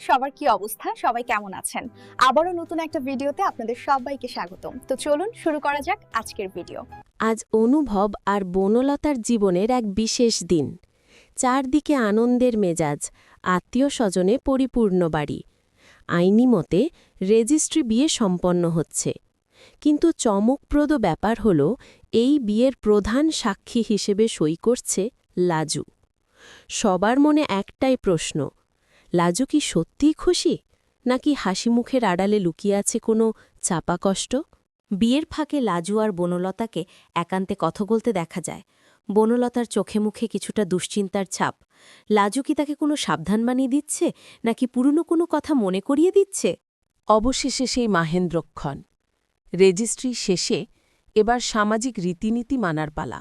সবার কি অবস্থা? সবাই কেমন আছেন? আবারও নতুন একটা ভিডিওতে আপনাদের সবাইকে স্বাগতম। তো চলুন শুরু করা যাক আজকের ভিডিও। আজ অনুভব আর বনলতার জীবনের এক বিশেষ দিন। চারদিকে আনন্দের মেজাজ, আত্মীয় স্বজনে পরিপূর্ণ বাড়ি। আইনি মতে, রেজিস্ট্রি বিয়ে সম্পন্ন হচ্ছে। কিন্তু চমকপ্রদ ব্যাপার হল, এই বিয়ের প্রধান সাক্ষী হিসেবে সই করছে লাজু। সবার মনে একটাই প্রশ্ন লাজু কি সত্যিই খুশি? নাকি হাসি মুখের আড়ালে লুকিয়ে আছে কোনো চাপা কষ্ট? বিয়ের ফাঁকে লাজু আর বনলতাকে একান্তে কথা বলতে দেখা যায়। বনলতার চোখে মুখে কিছুটা দুশ্চিন্তার ছাপ। লাজু কি তাকে কোনো সাবধান বানিয়ে দিচ্ছে? নাকি পুরনো কোনো কথা মনে করিয়ে দিচ্ছে? অবশেষে সেই মাহেন্দ্রক্ষণ। রেজিস্ট্রি শেষে এবার সামাজিক রীতিনীতি মানার পালা।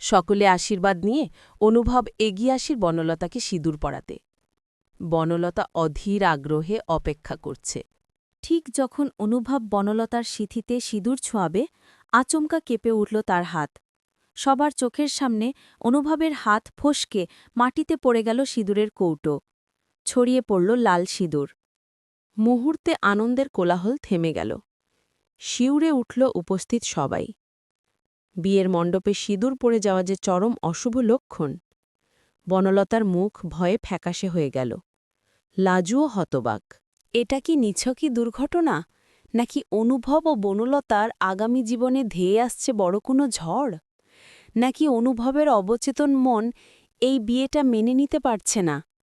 সকলে আশীর্বাদ নিয়ে অনুভব এগিয়ে আসির বনলতাকে সিঁদুর পড়াতে বনলতা অধীর আগ্রহে অপেক্ষা করছে। ঠিক যখন অনুভব বনলতার সিথিতে সিঁদুর ছোঁয়াবে, আচমকা কেঁপে উঠল তার হাত। সবার চোখের সামনে অনুভবের হাত ফসকে মাটিতে পড়ে গেল সিঁদুরের কৌটো। ছড়িয়ে পড়ল লাল সিঁদুর। মুহূর্তে আনন্দের কোলাহল থেমে গেল। শিউরে উঠল উপস্থিত সবাই। বিয়ের মণ্ডপে সিঁদুর পড়ে যাওয়া যে চরম অশুভ লক্ষণ, বনলতার মুখ ভয়ে ফ্যাকাশে হয়ে গেল। লাজুও হতবাক। এটা কি নিছকই দুর্ঘটনা? নাকি অনুভব ও বনলতার আগামী জীবনে ধেয়ে আসছে বড় কোনো ঝড়? নাকি অনুভবের অবচেতন মন এই বিয়েটা মেনে নিতে পারছে না?